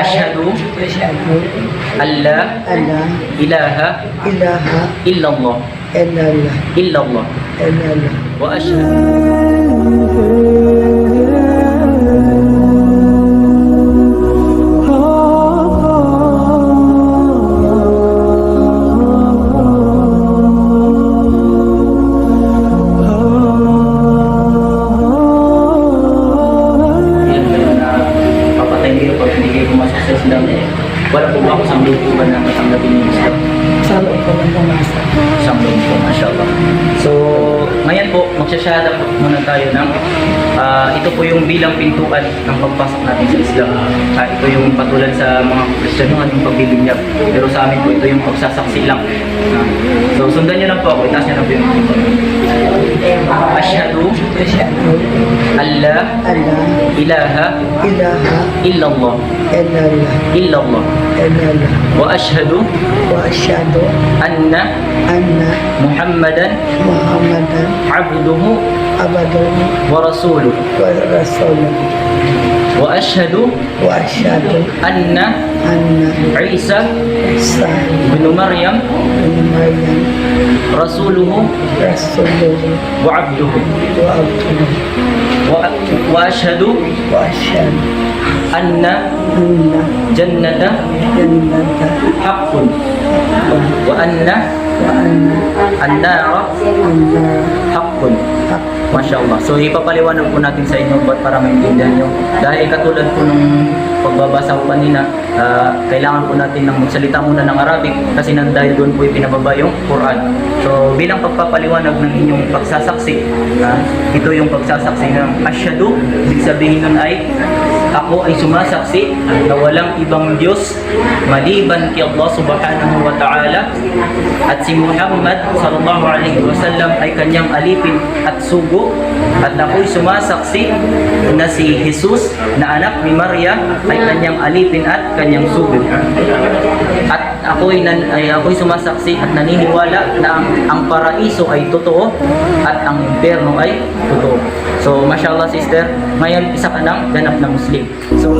Ashhadu Asyhadu an la alla. Ilaha. Ilaha. Illallah. Illallah. Illallah. Illallah pumasok sa Islam. Wala po ba ako sa lutuban na matanggapin yung Islam? sa loob ko ng pumasa. Isang loob po, mashallah. So, ngayon po, magsasyada po muna tayo ng ah, ito po yung bilang pintuan ng pagpasok natin sa Islam. Ah, ito yung patulad sa mga Kristyanuhan yung pagbibinyag. Pero sa amin po, ito yung pagsasaksi lang. Ah, so, sundan nyo lang po ako. Itaas nyo lang po yung Ashhadu Asyhadu an la إله إله إلا الله إلا الله إلا الله إلا الله وأشهد وأشهد أن أن محمدا محمدا عبده عبده ورسوله. ورسوله. Rasuluh wa ashhadu wa asyhadu anna anna Isa Isa bin Maryam bin Maryam rasuluhu rasuluhu wa abduhu wa abduhu wa, wa ashhadu wa asyhadu anna anna jannata jannata haqqun wa anna wa anna an-nara anna haqqun haq Masya Allah. So ipapaliwanag po natin sa inyo ba't para maintindihan nyo. Dahil katulad po nung pagbabasa ko kanina, ah, kailangan po natin ng magsalita muna ng Arabic kasi nang dahil doon po ipinababa yung Quran. So bilang pagpapaliwanag ng inyong pagsasaksi, ah, ito yung pagsasaksi ng Asyadu, ibig sabihin nun ay ako ay sumasaksi na walang ibang Diyos maliban kay Allah subhanahu wa ta'ala. At si Muhammad sallallahu alaihi wasallam ay kanyang alipin at sugo at ako'y sumasaksi na si Jesus na anak ni Maria ay kanyang alipin at kanyang sugo. At ako'y nan, ay ako'y sumasaksi at naniniwala na ang, ang paraiso ay totoo at ang impyerno ay totoo so mashallah sister. Ngayon isa ka ng ganap na Muslim. So